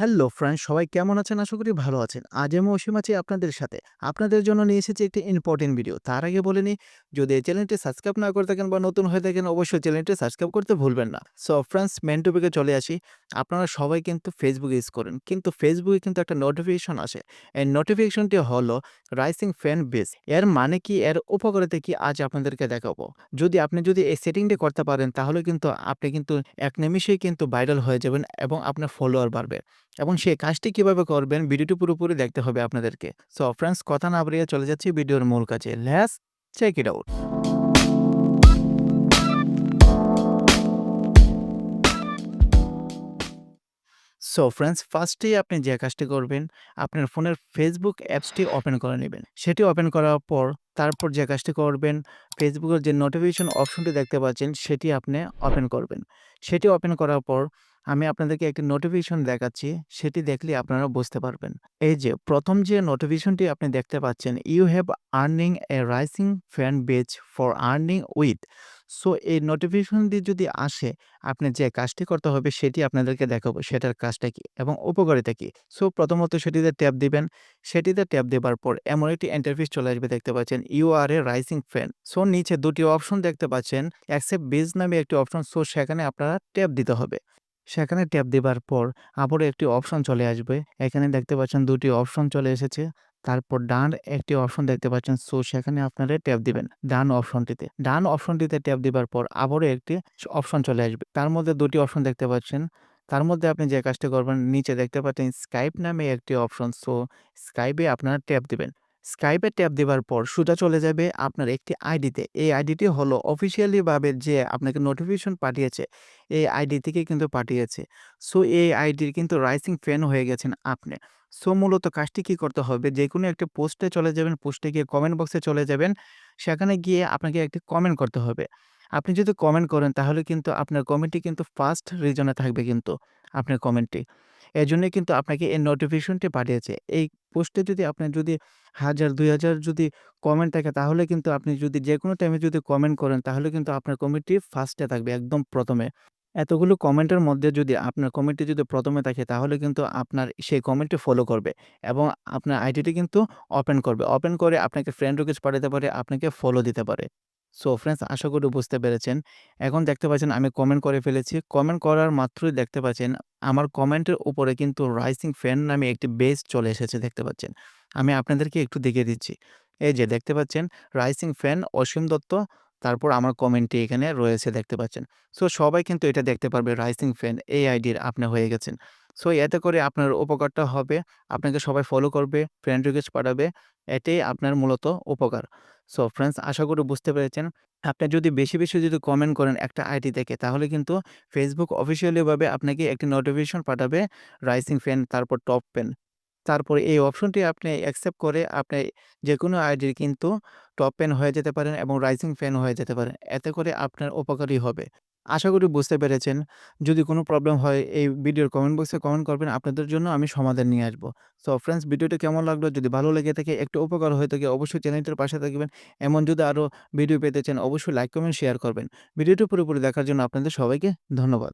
Hello friends সবাই কেমন আছেন? আশা করি ভালো আছেন। আজ আমি অসীম আছি আপনাদের সাথে। আপনাদের জন্য নিয়ে এসেছি একটি ইম্পর্টেন্ট ভিডিও তার আগে বলে নিই, যদি এই চ্যানেলটি সাবস্ক্রাইব না করে থাকেন বা নতুন হয়ে থাকেন, অবশ্যই চ্যানেলটি সাবস্ক্রাইব করতে ভুলবেন না। সো ফ্রেন্ডস মেন টপিকে চলে আসি। আপনারা সবাই কিন্তু ফেসবুক ইউজ করেন। কিন্তু ফেসবুকে কিন্তু একটা নোটিফিকেশন আসে। এই নোটিফিকেশনটি হলো রাইসিং ফ্যান বেস এর মানে কি? এর উপকারিতা কি? আজ আপনাদেরকে দেখাবো। যদি আপনি যদি এই সেটিংটি করতে পারেন, তাহলে কিন্তু আপনি কিন্তু এক নিমিষেই কিন্তু ভাইরাল হয়ে যাবেন এবং আপনার ফলোয়ার বাড়বে। এবং সেই কাজটি কীভাবে করবেন ভিডিওটি পুরোপুরি দেখতে হবে আপনাদেরকে। সো ফ্রেন্ডস কথা না বাড়িয়ে চলে যাচ্ছি ভিডিওর মূল কাজে। Let's check it out so friends ফার্স্টেই আপনি যে কাজটি করবেন, আপনার ফোনের ফেসবুক অ্যাপসটি ওপেন করে নেবেন। সেটি ওপেন করার পর, তারপর যে কাজটি করবেন ফেসবুকের যে নোটিফিকেশন অপশনটি দেখতে পাচ্ছেন, সেটি আপনি ওপেন করবেন। সেটি ওপেন করার পর আমি আপনাদেরকে একটি নোটিফিকেশন দেখাচ্ছি, সেটি দেখলে আপনারা বুঝতে পারবেন। এই যে, প্রথম যে নোটিফিকেশনটি আপনি দেখতে পাচ্ছেন you have earning a rising fan base for earning with so এই নোটিফিকেশনটি যদি আসে, আপনি যে কাজটি করতে হবে, সেটি আপনাদেরকে দেখাবো, সেটার কাজটা কি এবং উপকারিতা কি। সো প্রথমত সেটিতে ট্যাপ দিবেন। সেটিতে ট্যাপ দেবার পর এমন একটি ইন্টারফেস চলে আসবে, দেখতে পাচ্ছেন you are a rising fan so নিচে দুটি অপশন দেখতে পাচ্ছেন অ্যাকসেপ্ট বেজ নামে একটি অপশন সো সেখানে আপনারা ট্যাপ দিতে হবে। সেখানে ট্যাপ দেবার পর আবারও একটি অপশন চলে আসবে। এখানে দেখতে পাচ্ছেন দুটি অপশন চলে এসেছে। তারপর ডান একটি অপশন দেখতে পাচ্ছেন, সো সেখানে আপনারা ট্যাপ দিবেন ডান অপশনটিতে। ডান অপশনটিতে ট্যাপ দিবার পর আবারও একটি অপশন চলে আসবে। তার মধ্যে দুটি অপশন দেখতে পাচ্ছেন। তার মধ্যে আপনি যে কাজটি করবেন, নিচে দেখতে পাচ্ছেন স্কাইপ নামে একটি অপশন, সো স্কাইপে আপনারা ট্যাপ দিবেন। স্কাইপে ট্যাপ দেওয়ার পর সোজা চলে যাবে আপনার একটি আইডিতে এই আইডিটি হলো অফিসিয়ালিভাবে যে আপনাকে নোটিফিকেশন পাঠিয়েছে, এই আইডি থেকে কিন্তু পাঠিয়েছে। সো এই আইডির কিন্তু রাইসিং ফ্যান হয়ে গেছেন আপনি। সো মূলত কাজটি কী করতে হবে? যে কোনো একটা পোস্টে চলে যাবেন পোস্টে গিয়ে কমেন্ট বক্সে চলে যাবেন, সেখানে গিয়ে আপনাকে একটি কমেন্ট করতে হবে। আপনি যদি কমেন্ট করেন তাহলে কিন্তু আপনার কমেন্টটি কিন্তু ফার্স্ট রিজনে থাকবে কিন্তু আপনার কমেন্টটি এজন্যই কিন্তু আপনাকে এই নোটিফিকেশনটি পাঠিয়েছে। এই পোস্টে যদি আপনার যদি হাজার, দুই হাজার যদি কমেন্ট থাকে, তাহলে কিন্তু আপনি যদি যে কোনো টাইমে যদি কমেন্ট করেন, তাহলে কিন্তু আপনার কমেন্টটি ফার্স্টে থাকবে, একদম প্রথমে। এতগুলো কমেন্টের মধ্যে যদি আপনার কমেন্টটি যদি প্রথমে থাকে, তাহলে কিন্তু আপনার সেই কমেন্টটি ফলো করবে এবং আপনার আইডিটি কিন্তু ওপেন করবে। ওপেন করে আপনাকে ফ্রেন্ড রিকোয়েস্ট পাঠাতে পারে, আপনাকে ফলো দিতে পারে। সো ফ্রেন্ডস আশা করি বুঝতে পেরেছেন। এখন দেখতে পাচ্ছেন আমি কমেন্ট করে ফেলেছি। কমেন্ট করার মাত্রই দেখতে পাচ্ছেন আমার কমেন্টের উপরে কিন্তু রাইসিং ফ্যান নামে একটি বেস চলে এসেছে দেখতে পাচ্ছেন। আমি আপনাদেরকে একটু দেখিয়ে দিচ্ছি। এই যে দেখতে পাচ্ছেন রাইসিং ফ্যান অসীম দত্ত, তারপর আমার কমেন্টটি এখানে রয়েছে দেখতে পাচ্ছেন। সো সবাই কিন্তু এটা দেখতে পারবে রাইসিং ফ্যান এই আইডির আপনি হয়ে গেছেন। সো এতে করে আপনার উপকারটা হবে। আপনাকে সবাই ফলো করবে ফ্রেন্ড রিকোয়েস্ট পাঠাবে। এটাই আপনার মূলত উপকার সো ফ্রেন্ডস আশা করি বুঝতে পেরেছেন আপনি যদি বেশি বেশি যদি কমেন্ট করেন একটা আইডি থেকে তাহলে কিন্তু ফেসবুক অফিসিয়ালিভাবে আপনাকে একটি নোটিফিকেশন পাঠাবে রাইসিং ফ্যান তারপর টপ পেন তারপর এই অপশনটি আপনি অ্যাকসেপ্ট করে আপনি যে কোনো আইডির কিন্তু টপ পেন হয়ে যেতে পারেন এবং রাইজিং ফ্যান হয়ে যেতে পারেন। এতে করে আপনার উপকারী হবে। আশা করি বুঝতে পেরেছেন। যদি কোনো প্রবলেম হয় এই ভিডিওর কমেন্ট বক্সে কমেন্ট করবেন। আপনাদের জন্য আমি সমাধান নিয়ে আসব। সো ফ্রেন্ডস ভিডিওটি কেমন লাগল? যদি ভালো লেগে থাকে একটু উপকার হয়ে থাকে অবশ্যই চ্যানেলটির পাশে থাকবেন। এমন যদি আরও ভিডিও পেতে চান অবশ্যই লাইক, কমেন্ট, শেয়ার করবেন। ভিডিওটি পুরোপুরি দেখার জন্য আপনাদের সবাইকে ধন্যবাদ।